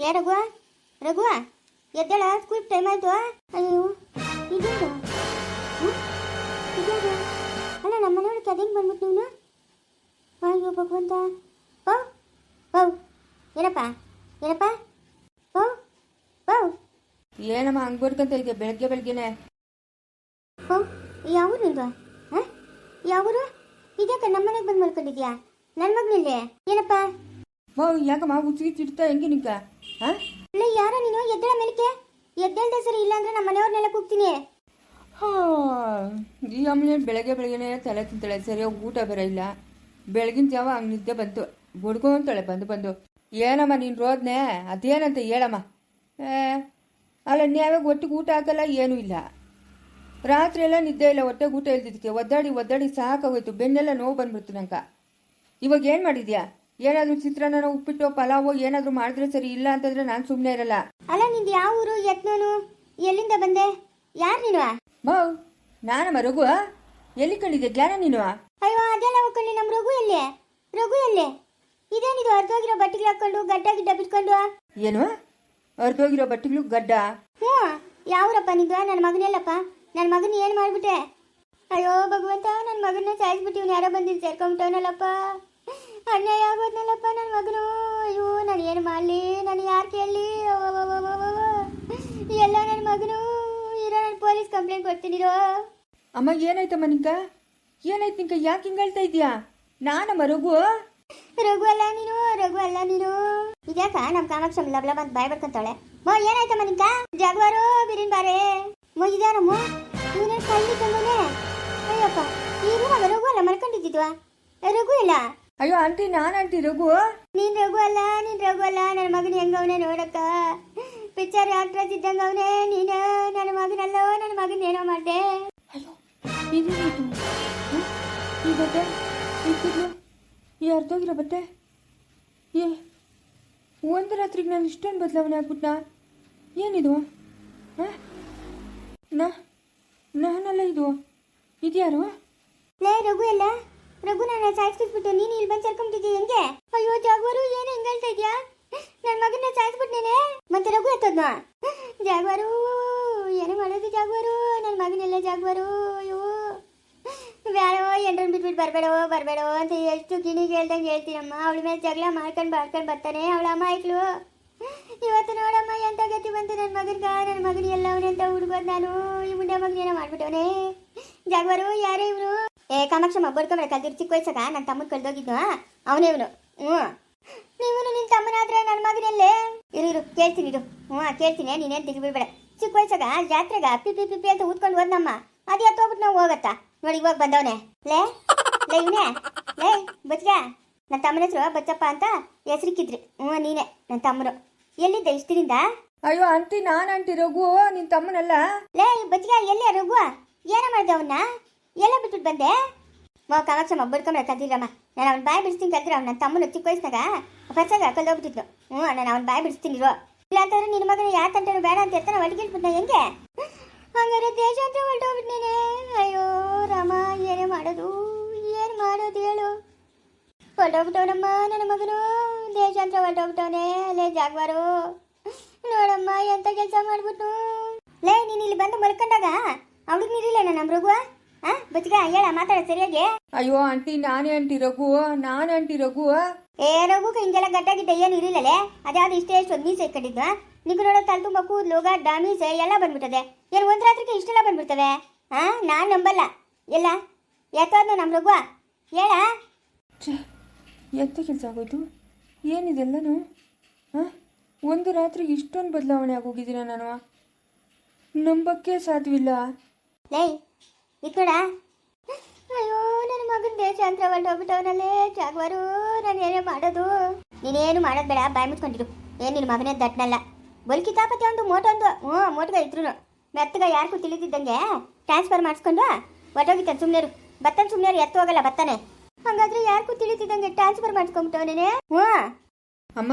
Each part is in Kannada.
ಏ ರಘು ರಘುವ ಎದ್ದೇಳ ಸ್ಕೂಲ್ ಟೈಮ್ ಆಯ್ತು ಅಯ್ಯೋ ಹ್ಮ್? ಇದೇನು? ಅಲ್ಲ ನಮ್ಮ ಮನೆಯೊಳಗೆ ಅದೇನು ಬಂದ್ಬಿಟ್ಟು ನೀನು? ಅಯ್ಯೋ ಭಗವಂತ. ಓ ಓ ಏನಪ್ಪ? ಏನಪ್ಪ? ಓ ಓ. ಏನಮ್ಮ ಹಂಗೆ ಬರ್ಕಂತ ಇದೆಯಾ ಬೆಳಗ್ಗೆ ಬೆಳಗ್ಗೆನೆ? ಓ ಯಾವ ನಿಂದು ಹಾಂ? ಯಾವೂರು? ಇದ್ಯಾಕ ನಮ್ಮ ಮನೆಗೆ ಬಂದು ಮಾಡ್ಕೊಂಡಿದ್ಯಾ ನನ್ನ ಮಗನಿಲ್ಲೇ ಏನಪ್ಪ? ಓ ಯಾಕಮ್ಮ ಉಚ್ಚಿಗೆ ತಿಡ್ತಾ ಹೆಂಗೆ ನಿಂಕ ಹಾಂ? ಇಲ್ಲ ಯಾರ ನೀನು? ಎದ್ದೇಳ ಮೇಲಕ್ಕೆ? ಎದ್ದೇಳ್ದೆ ಸರಿ ಇಲ್ಲಾಂದ್ರೆ ನಮ್ಮ ಮನೆಯವ್ರನ್ನೆಲ್ಲ ಕೂಗ್ತೀನಿ ಈ ಅಮ್ಮನೆ ಬೆಳಗ್ಗೆ ಬೆಳಗ್ಗೆನೆ ತಲೆ ತಿಂತಾಳೆ. ಸರಿಯಾಗಿ ಊಟ ಬೇರೆ ಇಲ್ಲ. ಬೆಳಗಿನ ಜಾವ ಹಂಗೆ ನಿದ್ದೆ ಬಂತು? ಬುಡ್ಕೊಂತಾಳೆ, ಬಂದು ಬಂದು. ಏನಮ್ಮ ನೀನು ರೋದ್ನೆ? ಅದೇನಂತ ಹೇಳಮ್ಮ? ಅಲ್ಲ ನ್ಯಾವಾಗ ಒಟ್ಟಿಗೆ ಊಟ ಹಾಕಲ್ಲ? ಏನೂ ಇಲ್ಲ. ರಾತ್ರಿ ಎಲ್ಲ ನಿದ್ದೆ ಇಲ್ಲ ಹೊಟ್ಟೆಗೆ ಊಟ ಇಲ್ದಿದ್ದಕ್ಕೆ. ಒದ್ದಾಡಿ ಒದ್ದಾಡಿ ಸಾಕಾಗೋಯ್ತು. ಬೆನ್ನೆಲ್ಲ ನೋವು ಬಂದ್ಬಿಡ್ತು ನಂಕ ಇವಾಗ ಏನು ಮಾಡಿದ್ಯಾ? ಏನಾದರೂ ಚಿತ್ರಾನ್ನ ಉಪ್ಪಿಟ್ಟು ಪಲಾವು ಏನಾದರೂ ಮಾಡಿದ್ರೆ ಸರಿ ಇಲ್ಲ ಅಂತಂದ್ರೆ ನಾನು ಸುಮ್ಮನೆ ಇರಲ್ಲ. ಅಲ್ಲ ನಿಂದು ಯಾವ ಊರು ಯತ್ನನು? ಎಲ್ಲಿಂದ ಬಂದೆ? ಯಾರು ನೀನು ಮೌ ನಾನಮ್ಮ ರಘು ಎಲ್ಲಿ ಕಂಡಿದ್ದೆ ಜ್ಞಾನ ನೀನು ಅಯ್ಯೋ ಅದೆಲ್ಲ ಹೋಗ್ಕೊಂಡು ನಮ್ಮ ರಘು ಎಲ್ಲಿ? ರಘು ಎಲ್ಲಿ? ಇದೇನಿದು ಅರ್ಧೋಗಿರೋ ಬಟ್ಟೆಗಳು ಹಾಕೊಂಡು ಗಡ್ಡ ಗಿಡ್ಡ ಬಿಟ್ಕೊಂಡು? ಏನು? ಅರ್ಧೋಗಿರೋ ಬಟ್ಟೆಗಳು ಗಡ್ಡ? ಹ್ಞೂ. ಯಾವ್ರಪ್ಪ ನಿಂದು? ನನ್ನ ಮಗನೆಲ್ಲಪ್ಪ? ನನ್ನ ಮಗನ ಏನು ಮಾಡ್ಬಿಟ್ಟೆ? ಅಯ್ಯೋ ಭಗವಂತ ನನ್ನ ಮಗನ ಸಾಯಿಸ್ಬಿಟ್ಟಿವ್ನು ಯಾರೋ ಬಂದಿದ್ದು ಸೇರ್ಕೊಂಬಿಟ್ಟವನಲ್ಲಪ್ಪ. ಅನ್ಯಾಯ ಆಗೋದ್ನಲ್ಲಪ್ಪ ನನ್ನ ಮಗನು? ಅಯ್ಯೋ ನಾನು ಏನು ಮಾಡಲಿ? ನಾನು ಯಾರು ಕೇಳಲಿ? ಎಲ್ಲ ನನ್ನ ಮಗನು? ಇರೋ ನಾನು ಪೊಲೀಸ್ ಕಂಪ್ಲೇಂಟ್ ಕೊಡ್ತೀನಿರೋ ಅಮ್ಮ ಏನಾಯ್ತಮ್ಮ ನಿಂಕ ಏನಾಯ್ತು ನಿಂಕ ಯಾಕೆ ಹಿಂಗೆ ಹೇಳ್ತಾ ಇದೀಯಾ ನಾನಮ್ಮ ರಘು. ರಘು ಅಲ್ಲ ನೀನು ರಘು ಅಲ್ಲ ನೀನು. ಇದ್ಯಾಕ? ನಮ್ಮ ಕಾಮಾಕ್ಷ ಲಬ್ಲ ಬಂದು ಬಾಯ್ ಬರ್ಕಂತಾಳೆ ಮೋ ಏನಾಯ್ತಮ್ಮ ನಿಂಕ ಜಗವಾರು ಬಿರಿನ್ ಬಾರೆ. ಮೋ ಇದ್ಯಾರಮ್ಮ ಇವನೇ ಕಳ್ಳಿ ತಂಗೋನೆ ಅಯ್ಯಪ್ಪ ಈ ರೂಮಾಗ ರಘು ಅಲ್ಲ ಮಲ್ಕೊಂಡಿದ್ದಿದ್ವಾ? ರಘು ಇಲ್ಲ? ಅಯ್ಯೋ ಆಂಟಿ ನಾನು ಆಂಟಿ ರಘು. ನೀನ್ ರಘು ಅಲ್ಲ ನೀನ್ ರಘು ಅಲ್ಲ ನನ್ನ ಮಗನ ಹೆಂಗವನೆ ನೋಡಕ್ಕ? ಪಿಕ್ಚರ್ ಆಕ್ಟ್ರೆಸ್ ಇದ್ದಂಗ ಅವನೇ ನೀನು ನನ್ನ ಮಗನಲ್ಲೋ ನನ್ನ ಮಗನ ಏನೋ ಮಾಡ್ದೆ. ಅಯ್ಯೋ ಇದೇನಾಯ್ತು ಹ? ಈ ಬಟ್ಟೆ ಈ ಕೂದಲು ಈ ಅರ್ಧೋಗಿರೋ ಬಟ್ಟೆ? ಏ ಒಂದು ರಾತ್ರಿಗೆ ನಾನು ಇಷ್ಟೊಂದು ಬದಲಾವಣೆ ಆಗ್ಬಿಟ್ನಾ? ಏನಿದು? ಹಾಂ? ನಾ ನಾನಲ್ಲ ಇದು. ಇದ್ಯಾರು? ಲೇ ರಘು ಎಲ್ಲ ರಘು ನನ್ನ ಸಾಯಿಸ್ಬಿಟ್ಬಿಟ್ಟು ನೀನು ಇಲ್ಲಿ ಬಂದು ಸೇರ್ಕೊಂಡ್ಬಿಟ್ಟಿದ್ಯಾ ಹೆಂಗೆ? ಅಯ್ಯೋ, ಜಾಗ್ವಾರು, ಏನು ಹೆಂಗೆ ಹೇಳ್ತಾ ಇದ್ಯಾ? ನನ್ನ ಮಗನ ಸಾಯಿಸ್ಬಿಟ್ನೇನೆ ಮತ್ತೆ ರಘು ಎತ್ತದ್ನ? ಜಾಗ್ವಾರು, ಏನು ಮಾಡೋದು ಜಾಗ್ವಾರು? ನನ್ನ ಮಗನೆಲ್ಲ ಜಾಗ್ವಾರು, ಅಯ್ಯೋ. ಬ್ಯಾರೋ ಎಂಡ್ರನ್ ಬಿಟ್ಬಿಟ್ಟು ಬರಬೇಡೋ ಬರಬೇಡೋ ಅಂತ ಎಷ್ಟು ಗಿಣಿಗೆ ಹೇಳ್ದಂಗೆ ಹೇಳ್ತೀನಮ್ಮ. ಅವಳ ಮೇಲೆ ಜಗಳ ಮಾಡ್ಕೊಂಡು ಮಾಡ್ಕೊಂಡು ಬರ್ತಾನೆ ಅವಳ ಅಮ್ಮ ಇವತ್ತು ನೋಡಮ್ಮ, ಎಂತ ಗತಿ ಬಂತು ನನ್ನ ಮಗನ್ಗ? ನನ್ನ ಮಗನ ಎಲ್ಲವನೇ ಅಂತ ಹುಡುಗೋದು ನಾನು? ಈ ಮುಂಡೆ ಮಗನೇನೋ ಮಾಡ್ಬಿಟ್ಟವನೇ? ಜಾಗವರು, ಯಾರೇ ಇವನು ಏ ಕಾಮಾಕ್ಷಮ್ಮ ಬಡ್ಕೊಂಡ್ರೆ ಕಲ್ದಿರ್ ಚಿಕ್ಕ ವಯಸ್ಸಾಗ? ನನ್ನ ತಮ್ಮನ ಕಳ್ದೋಗಿದ್ನು ಅವನೇ ಇವನು. ಹ್ಞೂ. ನೀವು ನಿನ್ನ ತಮ್ಮನಾದ್ರೆ ನನ್ನ ಮಗನಲ್ಲೇ? ಇರು ಇರು ಕೇಳ್ತೀನಿ ಇರು. ಹ್ಞೂ ಕೇಳ್ತೀನಿ. ನೀನೇನು ತೆಗಿಬಿಡ್ಬೇಡ ಚಿಕ್ಕ ವಯಸ್ಸಾಗ ಜಾತ್ರೆಗ ಪಿಪಿ ಪಿಪಿ ಅಂತ ಊದ್ಕೊಂಡು ಹೋದ್ನಮ್ಮ. ಅದು ಎತ್ತೋಗ್ಬಿಟ್ಟು ನಾವು ಹೋಗತ್ತಾ? ನೋಡಿ ಇವಾಗ ಬಂದವನೆ. ಲೇ ಲೇ ಇವನೇ. ಲೇ ಬಚ್ಗ ನನ್ನ ತಮ್ಮನ ಹೆಸರು ಬಚ್ಚಪ್ಪ ಅಂತ ಹೆಸರಿಕ್ಕಿದ್ರಿ. ಹ್ಞೂ ನೀನೇ ನನ್ನ ತಮ್ಮರು ಎಲ್ಲಿದ್ದ ಇಷ್ಟರಿಂದ ಅಯ್ಯೋ ಆಂಟಿ ನಾನು ಆಂಟಿ ರಘು ನಿನ್ನ ತಮ್ಮನಲ್ಲ? ಲೇ ಬಚ್ಗ ಎಲ್ಲಿ ರಘು? ಏನ ಮಾಡ್ದೆ ಅವನ್ನ ಎಲ್ಲ ಬಿಟ್ಬಿಟ್ಟು ಬಂದೆ? ಮಾ ಕಾಮಾಕ್ಷಮ್ಮ ಬಡ್ಕೊಂಡ್ರೆ ಕಲ್ತಿರಮ್ಮ ನಾನು ಅವ್ನ ಬಾಯಿ ಬಿಡಿಸ್ತೀನಿ ಕದ್ದಿರ ಅವ್ನ ನನ್ನ ತಮ್ಮನ ಚಿಕ್ಕ ವಯಸ್ಸಿನಾಗ ಫಸ್ಟಾಗ ಕಲ್ದೋಗ್ಬಿಟ್ಟಿದ್ನು ಹ್ಞೂ ನಾನು ಅವ್ನ ಬಾಯಿ ಬಿಡಿಸ್ತೀನಿ ಇರೋ. ಇಲ್ಲ ಅಂತಂದ್ರೆ ನಿನ್ನ ಮಗನ ಯಾ ತಂಟನು ಬೇಡ ಅಂತ ಎತ್ತಾನ ಒಳಗಿಲ್ಬಿಟ್ನ ಹೆಂಗೆ? ಹಂಗಾರೆ ದೇಶ ಅಂತ ಹೊರಟೋಗ್ಬಿಟ್ನೇನೆ ಅಯ್ಯೋ, ರಾಮ, ಏನೇ ಮಾಡೋದು? ಏನು ಮಾಡೋದು ಹೇಳು? ಹೊರಟೋಗ್ಬಿಟ್ಟವನಮ್ಮ ನನ್ನ ಮಗನು. ದೇಶ ಅಂತ ಹೊರಟೋಗ್ಬಿಟ್ಟವನೆ ಅಲ್ಲೇ ಜಾಗ್ವಾರು. ನೋಡಮ್ಮ, ಎಂತ ಕೆಲಸ ಮಾಡ್ಬಿಟ್ಟು ಲೇ, ನೀನು ಇಲ್ಲಿ ಬಂದು ಮಲ್ಕೊಂಡಾಗ? ಅವಳಿಗೆ ನೀರಿಲ್ಲ ನಮ್ಮ ಮೃಗುವ? ಆ ಬಚ್ಗ ಹೇಳ ಮಾತಾಡ ಸರಿಯಾಗಿ. ಅಯ್ಯೋ ಆಂಟಿ ನಾನೇ ಆಂಟಿ ರಘು. ನಾನು ಆಂಟಿ ರಘು. ಏ ರಘು ಹಿಂಗೆಲ್ಲ ಗಿಡ್ಡ ಏನು ಇರಲಿಲ್ಲಲೇ? ಅದ್ಯಾವ್ದು ಇಷ್ಟೇ ಎಷ್ಟು ಮೀಸೆ ಇಟ್ಕೊಂಡಿದ್ದ ನಿಂಗೆ ನೋಡೋ ತಲೆ ತುಂಬ ಕೂದಲು ಗಡ್ಡ ಮೀಸೆ ಎಲ್ಲ ಬಂದ್ಬಿಟ್ಟದೆ. ಏನು ಒಂದು ರಾತ್ರಿಗೆ ಇಷ್ಟೆಲ್ಲ ಬಂದ್ಬಿಡ್ತವೆ? ಹಾ? ನಾನು ನಂಬಲ್ಲ. ಎಲ್ಲ ಯಾಕಾದ್ನು ನಮ್ಮ ರಘುವ? ಹೇಳ. ಎಂತ ಕೆಲಸ ಆಗೋಯ್ತು? ಏನಿದೆಲ್ಲನೂ ಹಾಂ? ಒಂದು ರಾತ್ರಿಗೆ ಇಷ್ಟೊಂದು ಬದಲಾವಣೆ ಆಗೋಗಿದ್ದೀನ ನಾನು? ನಂಬಕ್ಕೆ ಸಾಧ್ಯವಿಲ್ಲ. ಲೇ ಇಕ್ಕಡ ಅಯ್ಯೋ, ನನ್ನ ಮಗನ ದೇಶಾಂತರ ಹೋಗ್ಬಿಟ್ಟವನಲ್ಲೇ. ಜಾಗವಾರು, ನಾನು ಏನೇ ಮಾಡೋದು? ನೀನೇನು ಮಾಡೋದು ಬೇಡ, ಬಾಯಿ ಮುಚ್ಕೊಂಡಿರು. ಏನು ನಿನ್ನ ಮಗನೇ ದಟ್ಟನಲ್ಲ ಬಲ್ ಕಿತಾಪತಿ ಒಂದು ಮೋಟೊಂದು ಹ್ಞೂ ಮೋಟ್ಗ ಇದ್ರು ಮೆತ್ತಗ ಯಾರಿಗೂ ತಿಳಿದಿದ್ದಂಗೆ. ಟ್ರಾನ್ಸ್ಫರ್ ಮಾಡಿಸ್ಕೊಂಡು ಹೊರಟೋಗಿತ್ತಾನೆ ಸುಮ್ಮನೆ ಬತ್ತನ ಸುಮ್ಮನೆ ಎತ್ತು ಹೋಗಲ್ಲ ಬತ್ತಾನೆ. ಹಂಗಾದ್ರೆ ಯಾರಿಗೂ ತಿಳಿದಿದ್ದಂಗೆ ಟ್ರಾನ್ಸ್ಫರ್ ಮಾಡಿಸ್ಕೊಂಬಿಟ್ಟವನೇನೆ? ಹ್ಞೂ. ಅಮ್ಮ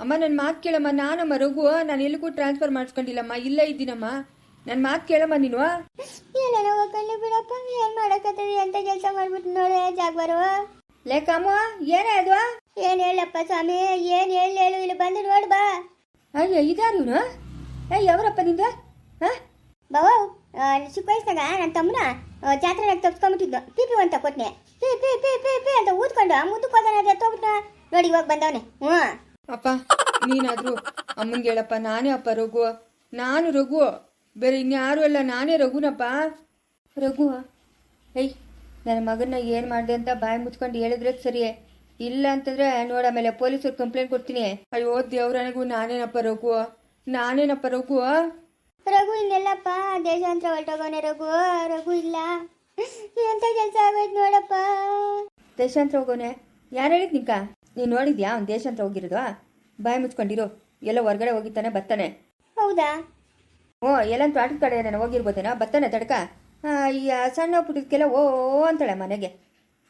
ಅಮ್ಮ ನನ್ನ ಮಾತು ಕೇಳಮ್ಮ. ನಾನಮ್ಮ, ರಘು, ನಾನು ಎಲ್ಲಿಗೂ ಟ್ರಾನ್ಸ್ಫರ್ ಮಾಡಿಸ್ಕೊಂಡಿಲ್ಲಮ್ಮ. ಇಲ್ಲೇ ಇದ್ದೀನಮ್ಮ. ನನ್ನ ಮಾತು ಕೇಳಮ್ಮ ನೀನು ಏನೇನೋ ಹೋಗ್ಕೊಂಡು ಬಿಡಪ್ಪ. ಏನು ಮಾಡಕತ್ತೀವಿ ಅಂತ ಕೆಲಸ ಮಾಡ್ಬಿಟ್ಟು ನೋಡಿ ಜಾಗ ಲೇಕಮ್ಮ ಏನೇ ಅದು ಏನ್ ಹೇಳಪ್ಪ ಸ್ವಾಮಿ ಏನ್ ಹೇಳಿ ಹೇಳು ಇಲ್ಲಿ ಬಂದು ನೋಡು ಬಾ. ಅಯ್ಯೋ ಇದಾರು ಇವನು ಏ ಯಾವ್ರಪ್ಪ ನಿಂದು? ಹಾಂ ಬಾವ ಚಿಕ್ಕ ವಯಸ್ಸಾಗ ನನ್ನ ತಮ್ಮನ ಜಾತ್ರೆನಾಗ ತಪ್ಸ್ಕೊಂಡ್ಬಿಟ್ಟಿದ್ನು ಪಿ ಪಿ ಅಂತ ಕೊಟ್ನೆ. ಪಿ ಪಿ ಪಿ ಪಿ ಪಿ ಅಂತ ಊದ್ಕೊಂಡು ಮುಂದಕ್ಕೆ ಹೋಗೋಣ ಅದು ಎತ್ತೋಗ್ಬಿಟ್ನ ನೋಡಿ ಇವಾಗ ಬಂದವನೆ. ಹ್ಞೂ. ಅಪ್ಪ ನೀನಾದರೂ ಅಮ್ಮನಿಗೆ ಹೇಳಪ್ಪ ನಾನೇ ಅಪ್ಪ ರಘು. ನಾನು ರಘು. ಬೇರೆ ಇನ್ಯಾರೂ ಅಲ್ಲ ನಾನೇ ರಘುನಪ್ಪ. ರಘು ಏಯ್ ನನ್ನ ಮಗನ ಏನು ಮಾಡಿದೆ ಅಂತ ಬಾಯಿ ಮುಚ್ಕೊಂಡು ಹೇಳಿದ್ರೆ ಸರಿ ಇಲ್ಲ ಅಂತಂದ್ರೆ ನೋಡ ಆಮೇಲೆ ಪೊಲೀಸರು ಕಂಪ್ಲೇಂಟ್ ಕೊಡ್ತೀನಿ. ಅಯ್ಯೋ ದೇವ್ರನಿಗೂ ನಾನೇನಪ್ಪ ರಘು? ನಾನೇನಪ್ಪ ರಘು? ರಘು ಇನ್ನೆಲ್ಲಪ್ಪ ದೇಶಾಂತರ ಹೊರಟೋಗೋಣ ರಘು. ರಘು ಇಲ್ಲ. ಎಂತ ಕೆಲಸ ಆಗೋಯ್ತು ನೋಡಪ್ಪ. ದೇಶಾಂತರ ಹೋಗೋನೆ ಯಾರು ಹೇಳಿದ್ ನಿಂಕ? ನೀನು ನೋಡಿದ್ಯಾ ಅವ್ನು ದೇಶಾಂತರ ಹೋಗಿರೋದು? ಬಾಯಿ ಮುಚ್ಕೊಂಡಿರು. ಎಲ್ಲ ಹೊರಗಡೆ ಹೋಗಿತ್ತಾನೆ ಬರ್ತಾನೆ. ಹೌದಾ? ಓ ಎಲ್ಲ ಆಟದ ಕಡೆ ನಾನು ಹೋಗಿರ್ಬೋದೇನೋ? ಬರ್ತಾನೆ ತಡ್ಕ? ಈ ಸಣ್ಣ ಪುಟ್ಟದಕ್ಕೆಲ್ಲ ಓ, ಅಂತಾಳೆ ಮನೆಗೆ.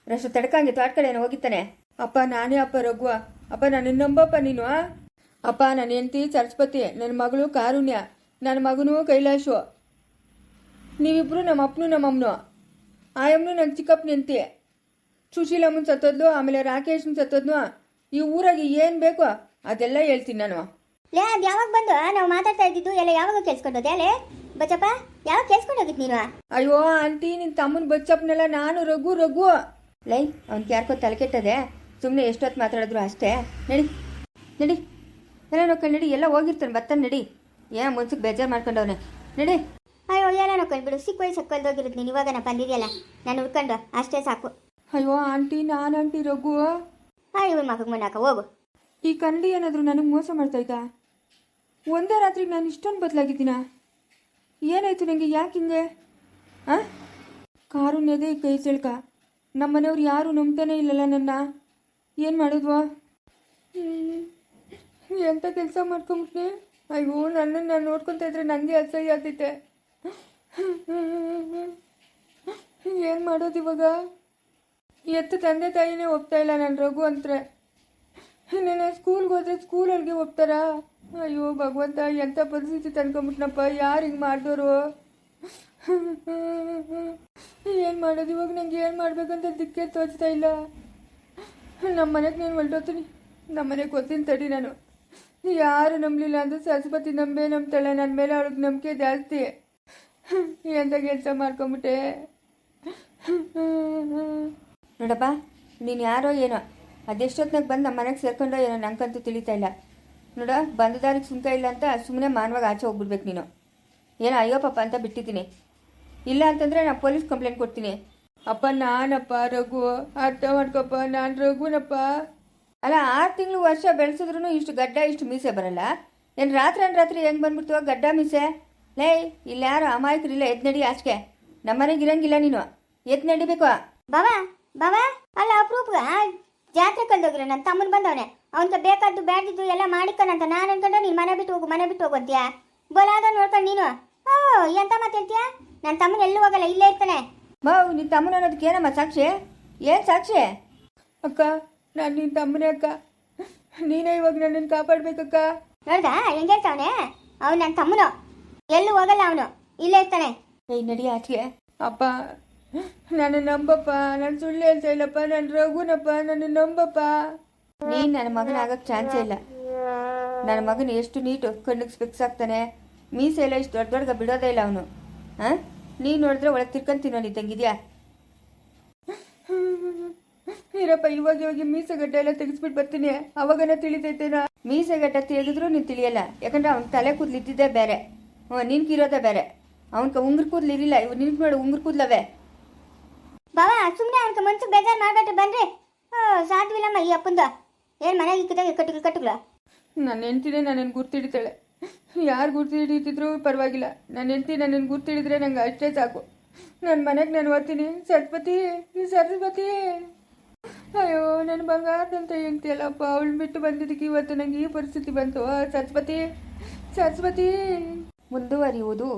ರಷ್ಟು ತಡ್ಕಂಗೆ ತಾಟ ಕಡೆ ಹೋಗಿತ್ತಾನೆ ಅಪ್ಪ, ನಾನೇ ಅಪ್ಪ ರಘುವ. ಅಪ್ಪ, ನಾನು ನಂಬಪ್ಪ ನೀನು ಅಪ್ಪ, ನನ್ನ ಹೆಂಡತಿ ಸರಸ್ವತಿ, ನನ್ನ ಮಗಳು ಕಾರುಣ್ಯ, ನನ್ನ ಮಗನೂ ಕೈಲಾಶು. ನೀವಿಬ್ರು ನಮ್ಮ ಅಪ್ಪನು ನಮ್ಮ ಅಮ್ಮನು. ಆಯಮ್ಮನು ನನ್ನ ಚಿಕ್ಕಪ್ಪನ ಹೆಂಡತಿ. ಸುಶೀಲಮ್ಮನ ಸತ್ತೋದ್ಲು, ಆಮೇಲೆ ರಾಕೇಶನ್ ಸತ್ತೋದ್ನು. ಈ ಊರಾಗೆ ಏನು ಬೇಕೋ ಅದೆಲ್ಲ ಹೇಳ್ತೀನಿ ನಾನು. ಲೇ ಅದು ಯಾವಾಗ ಬಂದು? ನಾವು ಮಾತಾಡ್ತಾ ಇದ್ದಿದ್ದು ಎಲ್ಲ ಯಾವಾಗ ಕೇಳಿಸ್ಕೊಂಡೋದೆ ಅಲ್ಲೇ ಬಚ್ಚಪ್ಪ ಯಾವಾಗ ಕೇಳಿಸ್ಕೊಂಡೋಗಿದ್ ನೀನು? ಅಯ್ಯೋ ಆಂಟಿ ನಿನ್ನ ತಮ್ಮನ ಬಚ್ಚಪ್ಪನೆಲ್ಲ ನಾನು ರಘು ರಘು. ಲೈ ಅವ್ನಿಗೆ ಯಾರ್ಕೋ ತಲೆ ಕೆಟ್ಟದೆ. ಸುಮ್ಮನೆ ಎಷ್ಟೊತ್ತು ಮಾತಾಡಿದ್ರು ಅಷ್ಟೇ. ನಡಿ ನಡಿ. ಎಲ್ಲ ನೋಡ್ಕೊಂಡು ನಡಿ ಎಲ್ಲ ಹೋಗಿರ್ತಾನೆ ಬರ್ತಾನೆ ನಡಿ. ಏ ಮುನ್ಸಕ್ಕೆ ಬೇಜಾರು ಮಾಡ್ಕೊಂಡವನೆ. ನಡಿ. ಅಯ್ಯೋ ಎಲ್ಲ ನೋಡ್ಕೊಂಡು ಬಿಡು. ಸಿಕ್ಕ ವಯಸ್ಸು ಕಳ್ದೋಗಿರೋದು ನೀನು ಇವಾಗ ನಾ ಬಂದಿದೆಯಲ್ಲ. ನಾನು ಹುಡ್ಕೊಂಡು ಅಷ್ಟೇ ಸಾಕು. ಅಯ್ಯೋ ಆಂಟಿ ನಾನು ಆಂಟಿ ರಘು. ಅಯ್ಯೋ ಮಗ ಮಗಗೆ ಮುನ್ನಾಕ ಹೋಗು. ಈ ಕನ್ನಡಿ ಏನಾದರೂ ನನಗೆ ಮೋಸ ಮಾಡ್ತಾಯ್ತಾ ಒಂದೇ ರಾತ್ರಿ ನಾನು ಇಷ್ಟೊಂದು ಬದಲಾಗಿದ್ದೀನ? ಏನಾಯ್ತು ನನಗೆ ಯಾಕೆ ಹಿಂಗೆ? ಆ? ಕಾರುಣ್ಯದೇ ಕೈ ಸೆಳ್ಕ. ನಮ್ಮನೆಯವ್ರು ಯಾರು ನಂಬ್ತಾನೆ ಇಲ್ಲಲ್ಲ ನನ್ನ. ಏನು ಮಾಡಿದ್ವಾ. ಎಂಥ ಕೆಲಸ ಮಾಡ್ಕೊಂಬಿಟ್ನೆ? ಅಯ್ಯೋ, ನನ್ನನ್ನು ನಾನು ನೋಡ್ಕೊತಾ ಇದ್ರೆ ನನಗೆ ಅಸಹ್ಯ ಆಗ್ತೈತೆ. ಏನು ಮಾಡೋದು ಇವಾಗ? ಎತ್ತು ತಂದೆ ತಾಯಿನೇ ಹೋಗ್ತಾ ಇಲ್ಲ ನನ್ನ ರಘು ಅಂತಾರೆ ನಾನು ಸ್ಕೂಲ್ಗೆ ಹೋದ್ರೆ ಸ್ಕೂಲಲ್ಲಿಗೆ ಒಪ್ತಾರಾ ಅಯ್ಯೋ ಭಗವಂತ ಎಂಥ ಪರಿಸ್ಥಿತಿ ತಂದ್ಕೊಂಬಿಟ್ನಪ್ಪ ಯಾರು ಹಿಂಗೆ ಮಾಡಿದವರು ಏನು ಮಾಡೋದು, ಇವಾಗ ನಂಗೆ ಏನು ಮಾಡ್ಬೇಕಂತ ದಿಕ್ಕೇ ತೋಚ್ತಾ ಇಲ್ಲ. ನಮ್ಮ ಮನೆಗೆ ನಾನು ಹೊಲ್ಟೋತೀನಿ ನಮ್ಮ ಮನೆಗೆ ಗೊತ್ತೀನಿ ತಡಿ ನಾನು. ಯಾರು ನಂಬಲಿಲ್ಲ ಅಂದ್ರೆ ಸರಸ್ವತಿ ನಂಬೇ ನಂಬ್ತಾಳೆ ನನ್ನ ಮೇಲೆ ಅವ್ಳಿಗೆ ನಂಬಿಕೆ ಜಾಸ್ತಿ. ಎಂಥ ಕೆಲಸ ಮಾಡ್ಕೊಂಬಿಟ್ಟೆ? ನೋಡಪ್ಪ, ನೀನು ಯಾರೋ ಏನೋ ಅದೆಷ್ಟೊತ್ತಿನಾಗ ಬಂದು ನಮ್ಮ ಮನೆಗೆ ಸೇರ್ಕೊಂಡೋ ಏನೋ ನಂಗಂತೂ ತಿಳಿತಾ ಇಲ್ಲ. ನೋಡ ಬಂದ ದಾರಿಗೆ ಸುಮ್ಕ ಇಲ್ಲ ಅಂತ ಸುಮ್ಮನೆ ಮಾನವಾಗಿ ಆಚೆ ಹೋಗ್ಬಿಡ್ಬೇಕು ನೀನು. ಏನೋ ಅಯ್ಯೋ ಪಾಪ ಅಂತ ಬಿಟ್ಟಿದ್ದೀನಿ. ಇಲ್ಲ ಅಂತಂದರೆ ನಾನು ಪೊಲೀಸ್ ಕಂಪ್ಲೇಂಟ್ ಕೊಡ್ತೀನಿ. ಅಪ್ಪ, ನಾನಪ್ಪ, ರಘು, ಅರ್ಥ ಮಾಡ್ಕೊಪ್ಪ, ನಾನು ರಘುನಪ್ಪ. ಅಲ್ಲ, ಆರು ತಿಂಗಳು ವರ್ಷ ಬೆಳೆಸಿದ್ರು ಇಷ್ಟು ಗಡ್ಡ, ಇಷ್ಟು ಮೀಸೆ ಬರಲ್ಲ? ಏನು ರಾತ್ರಿ ರಾತ್ರಿ ಹೆಂಗೆ ಬಂದ್ಬಿಡ್ತು, ಗಡ್ಡ, ಮೀಸೆ? ಲೇ, ಇಲ್ಲಿ ಯಾರು ಅಮಾಯಕರಿಲ್ಲ ಎದ್ ನಡಿ ಆಚೆಗೆ. ನಮ್ಮನೆಗೆ ಇರಂಗಿಲ್ಲ ನೀನು. ಎದ್ ನಡಿಬೇಕು. ಬಾಬಾ ಬಾಬಾ, ಅಲ್ಲ, ಅಪ್ರೂಪ್ಗ? ಜಾತ್ರೆ ಕಲ್ದೋಗಿರೋ ನನ್ನ ತಮ್ಮನ ಬಂದವನೆ. ಅವನ್ಗೆ ಬೇಕಾದ್ದು ಬ್ಯಾಡ್ದಿದ್ದು ಎಲ್ಲ ಮಾಡಿಕನಂತ ನಾನು ಅನ್ಕೊಂಡು ನೀನು ಮನೆ ಬಿಟ್ಟು ಹೋಗು ಮನೆ ಬಿಟ್ಟು ಹೋಗು ಅಂತೀಯ? ಬಲಾದ ನೋಡ್ಕೊಂಡು ನೀನು. ಓ ಎಂತ ಮಾತಾಡ್ತೀಯ ನನ್ನ ತಮ್ಮನ ಎಲ್ಲೂ ಹೋಗಲ್ಲ ಇಲ್ಲೇ ಇರ್ತಾನೆ. ಮಾವು ನಿನ್ನ ತಮ್ಮನ ಅನ್ನೋದಕ್ಕೆ ಏನಮ್ಮ ಸಾಕ್ಷಿ? ಏನು ಸಾಕ್ಷಿ? ಅಕ್ಕ ನಾನು ನಿನ್ನ ತಮ್ಮನೇ ಅಕ್ಕ. ನೀನೇ ಇವಾಗ ನನ್ನನ್ನು ಕಾಪಾಡ್ಬೇಕಕ್ಕ. ನೋಡ್ದಾ ಹೆಂಗೆ ಹೇಳ್ತಾವನೆ? ಅವ್ನು ನನ್ನ ತಮ್ಮನು. ಎಲ್ಲೂ ಹೋಗಲ್ಲ ಅವನು ಇಲ್ಲೇ ಇರ್ತಾನೆ. ಏಯ್ ನಡಿ ಆಚೆಗೆ. ಅಪ್ಪ ನನ್ನ ನಂಬಪ್ಪ ನಾನು ಸುಳ್ಳು ಹೇಳ್ತಾ ಇಲ್ಲಪ್ಪ ನನ್ನ ರಘುನಪ್ಪ ನನ್ನ ನಂಬಪ್ಪ. ನೀನ್ ನನ್ನ ಮಗನ ಆಗಕ್ಕೆ ಚಾನ್ಸೇ ಇಲ್ಲ. ನನ್ನ ಮಗನ ಎಷ್ಟು ನೀಟು ಕಣ್ಣಿಗೆ ಫಿಕ್ಸ್ ಆಗ್ತಾನೆ. ಮೀಸೆ ಎಲ್ಲ ಇಷ್ಟು ದೊಡ್ಡ ದೊಡ್ಡ ಬಿಡೋದೇ ಇಲ್ಲ ಅವನು. ಹಾಂ ನೀನ್ ನೋಡಿದ್ರೆ ಒಳಗೆ ನೀ ಇದ್ದಂಗಿದ್ಯಾ? ಇರಪ್ಪ ಇವಾಗ ಇವಾಗ ಮೀಸೆಗಡ್ಡೆ ಎಲ್ಲ ತೆಗೆಸ್ಬಿಟ್ಟು ಬರ್ತೀನಿ. ಅವಾಗನ ತಿಳಿತೈತೇನ ಮೀಸೆಗಡ್ಡೆ ತೆಗೆದ್ರು ನೀನ್ ತಿಳಿಯಲ್ಲ. ಯಾಕಂದ್ರೆ ಅವ್ನ ತಲೆ ಕೂದಲು ಇದ್ದಿದ್ದೇ ಬೇರೆ. ಹ್ಞೂ ನಿನ್ಗಿರೋದೇ ಬೇರೆ. ಅವನ್ಕ ಉಂಗ್ರ ಕೂದಲು ಇರಲಿಲ್ಲ. ಇವ್ ನಿನ್ಗೆ ನೋಡಿ ಉಂಗ್ರ ಕೂದಲವೇ. ಬಾವಾ ಸುಮ್ಮನೆ ಅವ್ನಿಗೆ ಮನ್ಸಿಗೆ ಬೇಜಾರು ಮಾಡ್ಬಿಟ್ಟು ಬನ್ರಿ. ಸಾಧ್ಯವಿಲ್ಲಮ್ಮ ಈ ಅಪ್ಪಂದ. ಏನು ಮನೆಗೆ ಇಕ್ಕಿದಾಗ ಕಟ್ಟಿಗೆ ಕಟ್ಟಿಗ್ಲ ನನ್ನ ಹೆಂಡ್ತಿನೇ ನನ್ನನ್ನು ಗುರ್ತಿಡಿತಾಳೆ. ಯಾರು ಗುರ್ತಿಡಿತಿದ್ರು ಪರವಾಗಿಲ್ಲ. ನನ್ನ ಹೆಂಡ್ತಿ ನನ್ನನ್ನು ಗುರ್ತಿಡಿದ್ರೆ ನಂಗೆ ಅಷ್ಟೇ ಸಾಕು. ನನ್ನ ಮನೆಗೆ ನಾನು ಓದ್ತೀನಿ ಸರಸ್ವತಿ ಸರಸ್ವತಿ. ಅಯ್ಯೋ ನನ್ನ ಬಂಗಾರದಂತ ಹೆಂಡ್ತಿಯಲ್ಲಪ್ಪ ಅವಳು ಬಿಟ್ಟು ಬಂದಿದ್ದಕ್ಕೆ ಇವತ್ತು ನಂಗೆ ಈ ಪರಿಸ್ಥಿತಿ ಬಂತು. ಸರಸ್ವತಿ ಸರಸ್ವತಿ. ಮುಂದುವರಿಯುವುದು